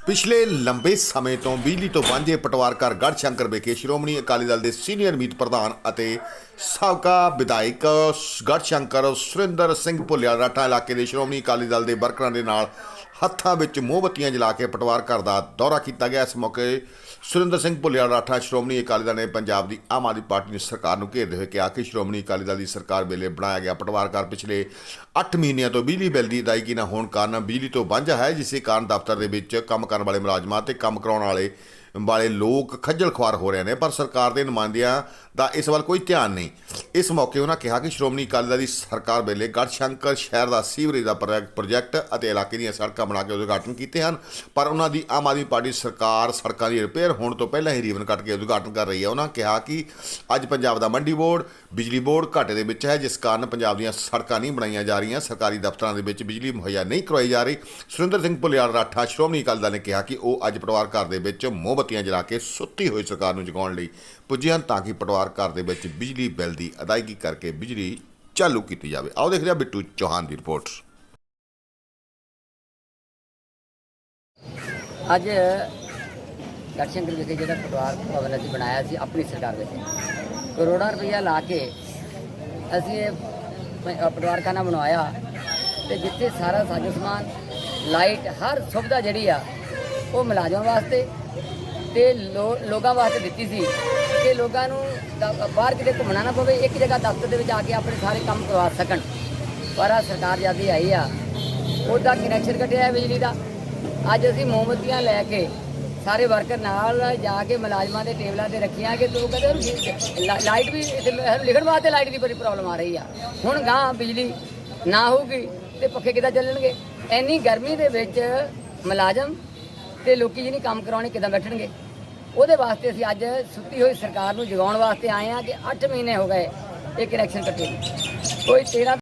ਪਿਛਲੇ ਲੰਬੇ ਸਮੇਂ ਤੋਂ ਬਿਜਲੀ ਤੋਂ ਵਾਂਝੇ ਪਟਵਾਰਕਾਰ ਗੜ੍ਹ ਸ਼ੰਕਰ ਵਿਖੇ ਸ਼੍ਰੋਮਣੀ ਅਕਾਲੀ ਦਲ ਦੇ ਸੀਨੀਅਰ ਮੀਤ ਪ੍ਰਧਾਨ ਅਤੇ ਸਾਬਕਾ ਵਿਧਾਇਕ ਗੜ ਸ਼ੰਕਰ ਸੁਰਿੰਦਰ ਸਿੰਘ ਭੁੱਲਿਆ ਰਾਠਾ ਇਲਾਕੇ ਦੇ ਸ਼੍ਰੋਮਣੀ ਅਕਾਲੀ ਦਲ ਦੇ ਵਰਕਰਾਂ ਦੇ ਨਾਲ ਹੱਥਾਂ ਵਿੱਚ ਮੋਮਬੱਤੀਆਂ ਜਲਾ ਕੇ ਪਟਵਾਰ ਘਰ ਦਾ ਦੌਰਾ ਕੀਤਾ ਗਿਆ। ਇਸ ਮੌਕੇ ਸੁਰਿੰਦਰ ਸਿੰਘ ਭੁੱਲਿਆ ਰਾਠਾ, ਸ਼੍ਰੋਮਣੀ ਅਕਾਲੀ ਦਲ ਨੇ ਪੰਜਾਬ ਦੀ ਆਮ ਆਦਮੀ ਪਾਰਟੀ ਦੀ ਸਰਕਾਰ ਨੂੰ ਘੇਰਦੇ ਹੋਏ ਕਿਹਾ ਕਿ ਸ਼੍ਰੋਮਣੀ ਅਕਾਲੀ ਦਲ ਦੀ ਸਰਕਾਰ ਵੇਲੇ ਬਣਾਇਆ ਗਿਆ ਪਟਵਾਰ ਘਰ ਪਿਛਲੇ 8 ਮਹੀਨਿਆਂ ਤੋਂ ਬਿਜਲੀ ਬਿੱਲ ਦੀ ਅਦਾਇਗੀ ਨਾ ਹੋਣ ਕਾਰਨ ਬਿਜਲੀ ਤੋਂ ਵਾਂਝਾ ਹੈ, ਜਿਸੇ ਕਾਰਨ ਦਫ਼ਤਰ ਦੇ ਵਿੱਚ ਕੰਮ ਕਰਨ ਵਾਲੇ ਮੁਲਾਜ਼ਮਾਂ ਤੇ ਕੰਮ ਕਰਾਉਣ ਵਾਲੇ ਵਾਲੇ ਲੋਕ ਖੱਜਲ ਖੁਆਰ ਹੋ ਰਹੇ ਨੇ, ਪਰ ਸਰਕਾਰ ਦੇ ਨੁਮਾਇੰਦਿਆਂ ਦਾ ਇਸ ਵੱਲ ਕੋਈ ਧਿਆਨ ਨਹੀਂ। ਇਸ ਮੌਕੇ ਉਹਨਾਂ ਕਿਹਾ ਕਿ ਸ਼੍ਰੋਮਣੀ ਅਕਾਲੀ ਦਲ ਦੀ ਸਰਕਾਰ ਵੇਲੇ ਗੜਸ਼ੰਕਰ ਸ਼ਹਿਰ ਦਾ ਸੀਵਰੇਜ ਦਾ ਪ੍ਰੋਜੈਕਟ ਪ੍ਰੋਜੈਕਟ ਅਤੇ ਇਲਾਕੇ ਦੀਆਂ ਸੜਕਾਂ ਬਣਾ ਕੇ ਉਦਘਾਟਨ ਕੀਤੇ ਹਨ, ਪਰ ਉਹਨਾਂ ਦੀ ਆਮ ਆਦਮੀ ਪਾਰਟੀ ਸਰਕਾਰ ਸੜਕਾਂ ਦੀ ਰਿਪੇਅਰ ਹੋਣ ਤੋਂ ਪਹਿਲਾਂ ਹੀ ਰੀਵਨ ਕੱਟ ਕੇ ਉਦਘਾਟਨ ਕਰ ਰਹੀ ਹੈ। ਉਹਨਾਂ ਕਿਹਾ ਕਿ ਅੱਜ ਪੰਜਾਬ ਦਾ ਮੰਡੀ ਬੋਰਡ, ਬਿਜਲੀ ਬੋਰਡ ਘਾਟੇ ਦੇ ਵਿੱਚ ਹੈ, ਜਿਸ ਕਾਰਨ ਪੰਜਾਬ ਦੀਆਂ ਸੜਕਾਂ ਨਹੀਂ ਬਣਾਈਆਂ ਜਾ ਰਹੀਆਂ। ਸਰਕਾਰੀ ਦਫ਼ਤਰਾਂ ਦੇ ਵਿੱਚ ਬਿਜਲੀ ਮੁਹੱਈਆ ਨਹੀਂ ਕਰਵਾਈ ਜਾ ਰਹੀ। ਸੁਰਿੰਦਰ ਸਿੰਘ ਭੁੱਲਿਆਲ ਰਾਠਾ ਸ਼੍ਰੋਮਣੀ ਅਕਾਲੀ ਦਲ ਨੇ ਕਿਹਾ ਕਿ ਉਹ ਅੱਜ ਪਰਿਵਾਰ ਘਰ ਦੇ ਵਿੱਚ ਮੋਮਬੱਤੀਆਂ ਜਲਾ ਕੇ ਸੁੱਤੀ ਹੋਈ ਸਰਕਾਰ ਨੂੰ ਜਗਾਉਣ ਲਈ ਪੁੱਜੇ ਹਨ ਤਾਂ ਕਿ ਪਟਵਾਰ ਘਰ ਦੇ ਵਿੱਚ ਬਿਜਲੀ ਬਿੱਲ ਦੀ ਅਦਾਇਗੀ ਕਰਕੇ ਬਿਜਲੀ ਚਾਲੂ ਕੀਤੀ ਜਾਵੇ। ਆਓ ਦੇਖਦੇ ਹਾਂ ਬਿੱਟੂ ਚੌਹਾਨ ਦੀ ਰਿਪੋਰਟ। ਅੱਜ ਦਰਸ਼ਨਗਰ ਵਿਖੇ ਜਿਹੜਾ ਪਟਵਾਰ ਭਵਨ ਅਸੀਂ ਬਣਾਇਆ ਸੀ ਆਪਣੀ ਸਰਕਾਰ ਦੇ ਕਰੋੜਾਂ ਰੁਪਈਆ ਲਾ ਕੇ ਅਸੀਂ ਇਹ ਪ- ਅ, ਪਟਵਾਰਖਾਨਾ ਬਣਵਾਇਆ ਤੇ ਜਿੱਥੇ ਸਾਰਾ ਸਾਜੋ ਸਮਾਨ ਲਾਈਟ ਹਰ ਸੁਵਿਧਾ ਜਿਹੜੀ ਆ ਉਹ ਮੁਲਾਜ਼ਮਾਂ ਵਾਸਤੇ ਤੇ ਲੋ- ਲੋਕਾਂ ਵਾਸਤੇ ਦਿੱਤੀ ਸੀ ਕਿ ਲੋਕਾਂ ਨੂੰ ਦ- ਬਾਹਰ ਕਿਤੇ ਘੁੰਮਣਾ ਨਾ ਪਵੇ, ਇੱਕ ਜਗ੍ਹਾ ਦਫ਼ਤਰ ਦੇ ਵਿੱਚ ਆ ਕੇ ਆਪਣੇ ਸਾਰੇ ਕੰਮ ਕਰਵਾ ਸਕਣ। ਪਰ ਆ ਸਰਕਾਰ ਜਦ ਦੀ ਆਈ ਆ, ਉਹਦਾ ਕਨੈਕਸ਼ਨ ਕੱਟਿਆ ਹੈ ਬਿਜਲੀ ਦਾ। ਅੱਜ ਅਸੀਂ ਮੋਮਬੱਤੀਆਂ ਲੈ ਕੇ ਸਾਰੇ ਵਰਕਰ ਨਾਲ ਜਾ ਕੇ ਮੁਲਾਜ਼ਮਾਂ ਦੇ ਟੇਬਲਾਂ ਤੇ ਰੱਖੀਆਂ ਕਿ ਤੂੰ ਕਹਿੰਦੇ ਲਾਈਟ ਵੀ ਇੱਥੇ ਲਿਖਣ ਵਾਸਤੇ ਲਾਈਟ ਦੀ ਬੜੀ ਪ੍ਰੋਬਲਮ ਆ ਰਹੀ ਆ। ਹੁਣ ਗਾਂ ਬਿਜਲੀ ਨਾ ਹੋਊਗੀ ਤੇ ਪੱਖੇ ਕਿੱਦਾਂ ਚੱਲਣਗੇ? ਇੰਨੀ ਗਰਮੀ ਦੇ ਵਿੱਚ ਮੁਲਾਜ਼ਮ ਤੇ ਲੋਕੀ ਜਿਹਨੀ ਕੰਮ ਕਰਾਉਣੇ ਕਿੱਦਾਂ ਬੈਠਣਗੇ? ਉਹਦੇ ਵਾਸਤੇ ਅਸੀਂ ਅੱਜ ਸੁੱਤੀ ਹੋਈ ਸਰਕਾਰ ਨੂੰ ਜਗਾਉਣ ਵਾਸਤੇ ਆਏ ਆ ਕਿ 8 ਮਹੀਨੇ ਹੋ ਗਏ ਇੱਕ ਕਨੈਕਸ਼ਨ ਕੱਟੇ ਕੋਈ 13